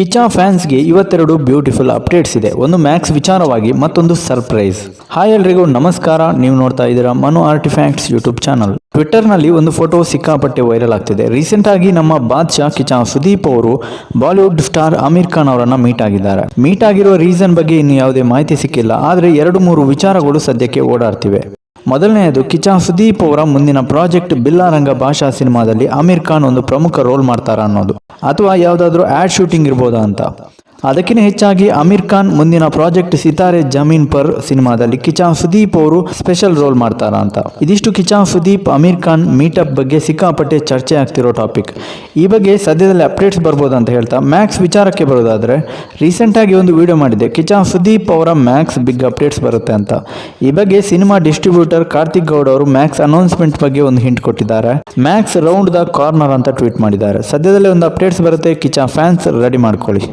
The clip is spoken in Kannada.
ಕಿಚ್ಚಾ ಫ್ಯಾನ್ಸ್ಗೆ ಇವತ್ತೆರಡು ಬ್ಯೂಟಿಫುಲ್ ಅಪ್ಡೇಟ್ಸ್ ಇದೆ. ಒಂದು ಮ್ಯಾಕ್ಸ್ ವಿಚಾರವಾಗಿ, ಮತ್ತೊಂದು ಸರ್ಪ್ರೈಸ್. ಹಾಯ್ ಎಲ್ರಿಗೂ, ನಮಸ್ಕಾರ. ನೀವು ನೋಡ್ತಾ ಇದ್ದೀರಾ ಮನು ಆರ್ಟಿಫ್ಯಾಕ್ಟ್ಸ್ ಯೂಟ್ಯೂಬ್ ಚಾನಲ್. ಟ್ವಿಟ್ಟರ್ನಲ್ಲಿ ಒಂದು ಫೋಟೋ ಸಿಕ್ಕಾಪಟ್ಟೆ ವೈರಲ್ ಆಗ್ತಿದೆ. ರೀಸೆಂಟ್ ಆಗಿ ನಮ್ಮ ಬಾದ್ಶಾ ಕಿಚಾ ಸುದೀಪ್ ಅವರು ಬಾಲಿವುಡ್ ಸ್ಟಾರ್ ಅಮೀರ್ ಖಾನ್ ಅವರನ್ನ ಮೀಟ್ ಆಗಿದ್ದಾರೆ. ಮೀಟ್ ಆಗಿರುವ ರೀಸನ್ ಬಗ್ಗೆ ಇನ್ನು ಯಾವುದೇ ಮಾಹಿತಿ ಸಿಕ್ಕಿಲ್ಲ. ಆದರೆ ಎರಡು ಮೂರು ವಿಚಾರಗಳು ಸದ್ಯಕ್ಕೆ ಓಡಾಡ್ತಿವೆ. ಮೊದಲನೆಯದು, ಕಿಚಾ ಸುದೀಪ್ ಅವರ ಮುಂದಿನ ಪ್ರಾಜೆಕ್ಟ್ ಬಿಲ್ಲಾರಂಗ ಭಾಷಾ ಸಿನಿಮಾದಲ್ಲಿ ಆಮಿರ್ ಖಾನ್ ಒಂದು ಪ್ರಮುಖ ರೋಲ್ ಮಾಡ್ತಾರ ಅನ್ನೋದು. ಅಥವಾ ಯಾವುದಾದ್ರೂ ಆ್ಯಡ್ ಶೂಟಿಂಗ್ ಇರ್ಬೋದಾ ಅಂತ. ಅದಕ್ಕಿಂತ ಹೆಚ್ಚಾಗಿ ಅಮೀರ್ ಖಾನ್ ಮುಂದಿನ ಪ್ರಾಜೆಕ್ಟ್ ಸಿತಾರೆ ಜಮೀನ್ ಪರ್ ಸಿನಿಮಾದಲ್ಲಿ ಕಿಚಾ ಸುದೀಪ್ ಅವರು ಸ್ಪೆಷಲ್ ರೋಲ್ ಮಾಡ್ತಾರ ಅಂತ. ಇದಿಷ್ಟು ಕಿಚಾ ಸುದೀಪ್ ಅಮೀರ್ ಖಾನ್ ಮೀಟಪ್ ಬಗ್ಗೆ ಸಿಕ್ಕಾಪಟ್ಟೆ ಚರ್ಚೆ ಆಗ್ತಿರೋ ಟಾಪಿಕ್. ಈ ಬಗ್ಗೆ ಸದ್ಯದಲ್ಲಿ ಅಪ್ಡೇಟ್ಸ್ ಬರ್ಬೋದು ಅಂತ ಹೇಳ್ತಾ ಮ್ಯಾಕ್ಸ್ ವಿಚಾರಕ್ಕೆ ಬರೋದಾದ್ರೆ ರೀಸೆಂಟಾಗಿ ಒಂದು ವಿಡಿಯೋ ಮಾಡಿದೆ, ಕಿಚಾ ಸುದೀಪ್ ಅವರ ಮ್ಯಾಕ್ಸ್ ಬಿಗ್ ಅಪ್ಡೇಟ್ಸ್ ಬರುತ್ತೆ ಅಂತ. ಈ ಬಗ್ಗೆ ಸಿನಿಮಾ ಡಿಸ್ಟ್ರಿಬ್ಯೂಟರ್ ಕಾರ್ತಿಕ್ ಗೌಡ್ ಅವರು ಮ್ಯಾಕ್ಸ್ ಅನೌನ್ಸ್ಮೆಂಟ್ ಬಗ್ಗೆ ಒಂದು ಹಿಂಟ್ ಕೊಟ್ಟಿದ್ದಾರೆ. ಮ್ಯಾಕ್ಸ್ ರೌಂಡ್ ದ ಕಾರ್ನರ್ ಅಂತ ಟ್ವೀಟ್ ಮಾಡಿದ್ದಾರೆ. ಸದ್ಯದಲ್ಲೇ ಒಂದು ಅಪ್ಡೇಟ್ಸ್ ಬರುತ್ತೆ, ಕಿಚಾ ಫ್ಯಾನ್ಸ್ ರೆಡಿ ಮಾಡ್ಕೊಳ್ಳಿ.